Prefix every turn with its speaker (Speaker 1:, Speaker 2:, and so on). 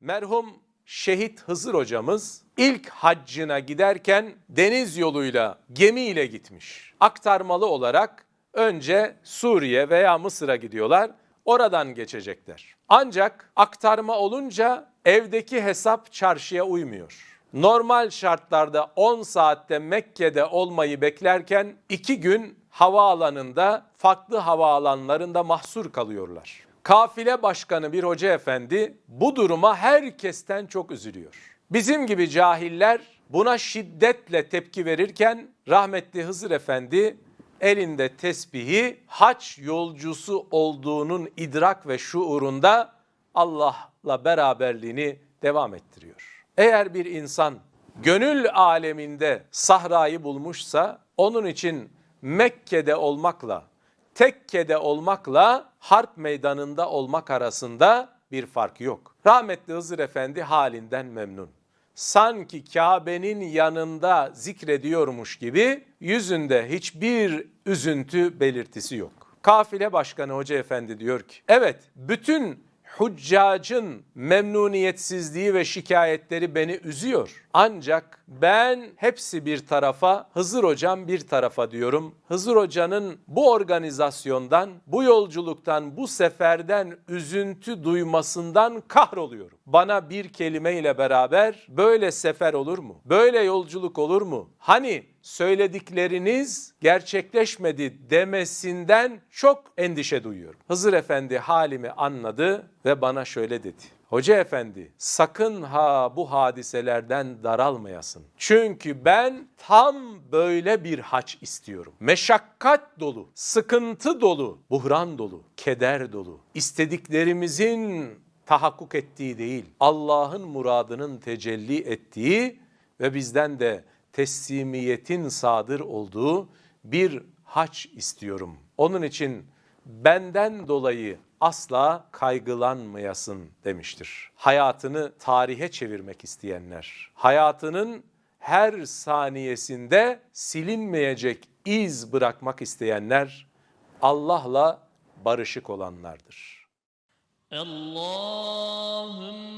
Speaker 1: Merhum Şehit Hızır hocamız ilk haccına giderken deniz yoluyla gemiyle gitmiş. Aktarmalı olarak önce Suriye veya Mısır'a gidiyorlar. Oradan geçecekler. Ancak aktarma olunca evdeki hesap çarşıya uymuyor. Normal şartlarda 10 saatte Mekke'de olmayı beklerken 2 gün havaalanında farklı havaalanlarında mahsur kalıyorlar. Kafile başkanı bir hoca efendi bu duruma herkesten çok üzülüyor. Bizim gibi cahiller buna şiddetle tepki verirken rahmetli Hızır Efendi elinde tesbihi haç yolcusu olduğunun idrak ve şuurunda Allah'la beraberliğini devam ettiriyor. Eğer bir insan gönül aleminde sahrayı bulmuşsa onun için Mekke'de olmakla tekkede olmakla harp meydanında olmak arasında bir fark yok. Rahmetli Hızır Efendi halinden memnun. Sanki Kabe'nin yanında zikrediyormuş gibi yüzünde hiçbir üzüntü belirtisi yok. Kafile Başkanı Hoca Efendi diyor ki, evet bütün huccacın memnuniyetsizliği ve şikayetleri üzüyor üzüyor. Ancak ben hepsi bir tarafa, Hızır Hocam bir tarafa diyorum. Hızır Hoca'nın bu organizasyondan, bu yolculuktan, bu seferden üzüntü duymasından kahroluyorum. Bana bir kelimeyle beraber böyle sefer olur mu? Böyle yolculuk olur mu? Hani söyledikleriniz gerçekleşmedi demesinden çok endişe duyuyorum. Hızır Efendi halimi anladı ve bana şöyle dedi. Hoca efendi sakın ha bu hadiselerden daralmayasın. Çünkü ben tam böyle bir haç istiyorum. Meşakkat dolu, sıkıntı dolu, buhran dolu, keder dolu. İstediklerimizin tahakkuk ettiği değil, Allah'ın muradının tecelli ettiği ve bizden de teslimiyetin sadır olduğu bir haç istiyorum. Onun için benden dolayı asla kaygılanmayasın demiştir. Hayatını tarihe çevirmek isteyenler, hayatının her saniyesinde silinmeyecek iz bırakmak isteyenler Allah'la barışık olanlardır.